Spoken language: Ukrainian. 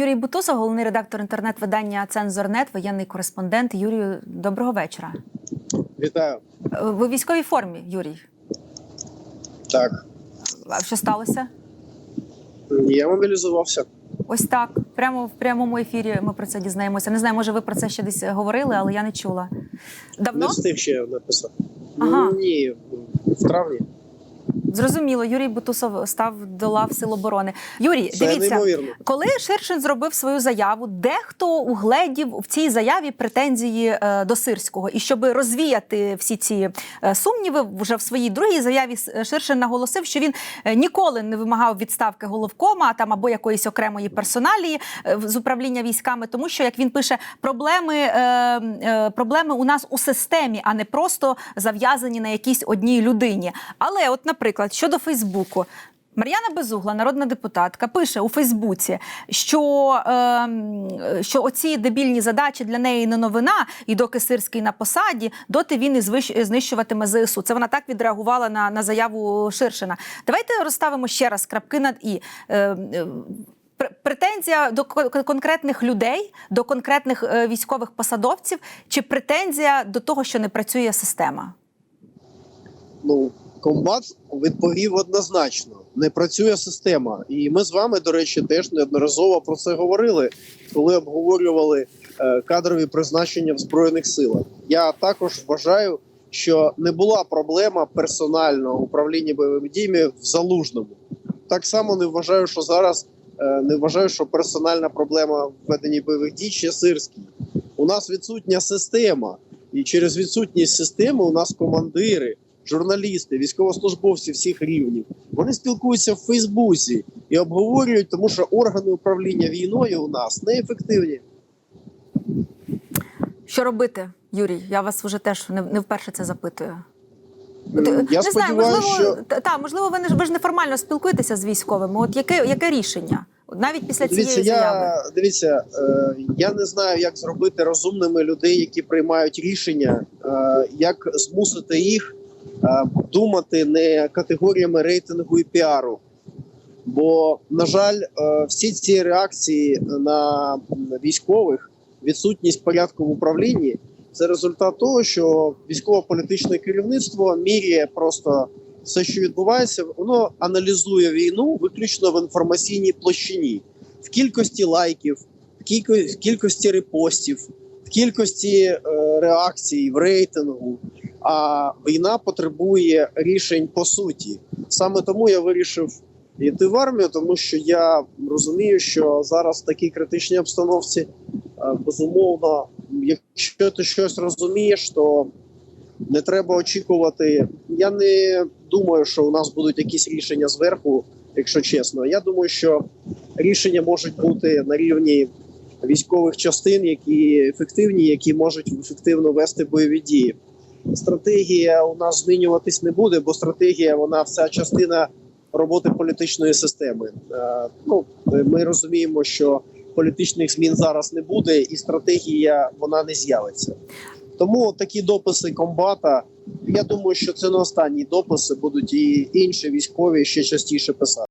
Юрій Бутусов, головний редактор інтернет-видання Цензорнет, воєнний кореспондент. Юрію, доброго вечора. Вітаю. Е, Ви в військовій формі, Юрій. Так, А що сталося? я мобілізувався. Ось так, прямо в прямому ефірі ми про це дізнаємося. Не знаю, може, ви про це ще десь говорили, але я не чула. Не Давно встиг ще написати. Ага. Ні, в травні. Зрозуміло, Юрій Бутусов став до лав Сил оборони. Юрій, Це дивіться, неймовірно. коли Ширшин зробив свою заяву, дехто угледів в цій заяві претензії е, до Сирського. І щоб розвіяти всі ці е, сумніви, вже в своїй другій заяві Ширшин наголосив, що він е, ніколи не вимагав відставки головкома там або якоїсь окремої персоналії е, з управління військами, тому що як він пише, проблеми, е, е, проблеми у нас у системі, а не просто зав'язані на якійсь одній людині. Але, от, наприклад, щодо Фейсбуку. Мар'яна Безугла, народна депутатка, пише у Фейсбуці, що, е, що оці дебільні задачі для неї не новина, і доки Сирський на посаді, доти він і знищуватиме ЗСУ. Це вона так відреагувала на, на заяву Ширшина. Давайте розставимо ще раз крапки над і. Е, Претензія до конкретних людей, до конкретних е, військових посадовців, чи претензія до того, що не працює система? Ну, комбат відповів однозначно. Не працює система. І ми з вами, до речі, теж неодноразово про це говорили, коли обговорювали е, кадрові призначення в Збройних силах. Я також вважаю, що не була проблема персонального управління бойовими діями в залужному. Так само не вважаю, що зараз е, не вважаю, що персональна проблема в веденні бойових дій ще сирській. У нас відсутня система, і через відсутність системи у нас командири, журналісти, військовослужбовці всіх рівнів. Вони спілкуються в Фейсбуці і обговорюють, тому що органи управління війною у нас неефективні. Що робити, Юрій? Я вас вже теж не, вперше це запитую. Я не знаю, можливо, що та, можливо, ви не ви ж неформально спілкуєтеся з військовими. От яке, яке рішення? Навіть після цієї Дивіться, заяви. я дивіться, е, я не знаю, як зробити розумними людей, які приймають рішення, е, як змусити їх думати не категоріями рейтингу і піару. Бо, на жаль, е, всі ці реакції на військових, відсутність порядку в управлінні, це результат того, що військово-політичне керівництво міряє просто все, що відбувається, воно аналізує війну виключно в інформаційній площині, в кількості лайків, в кількості репостів, в кількості е, реакцій, в рейтингу. А війна потребує рішень по суті. Саме тому я вирішив йти в армію, тому що я розумію, що зараз в такій критичній обстановці е, безумовно, якщо ти щось розумієш, то не треба очікувати. Я не думаю, що у нас будуть якісь рішення зверху, якщо чесно. Я думаю, що рішення можуть бути на рівні військових частин, які ефективні, які можуть ефективно вести бойові дії. Стратегія у нас змінюватись не буде, бо стратегія вона вся частина роботи політичної системи. Е, ну, ми розуміємо, що політичних змін зараз не буде, і стратегія вона не з'явиться. Тому такі дописи комбата. Я думаю, що це не останні дописи будуть і інші військові ще частіше писати.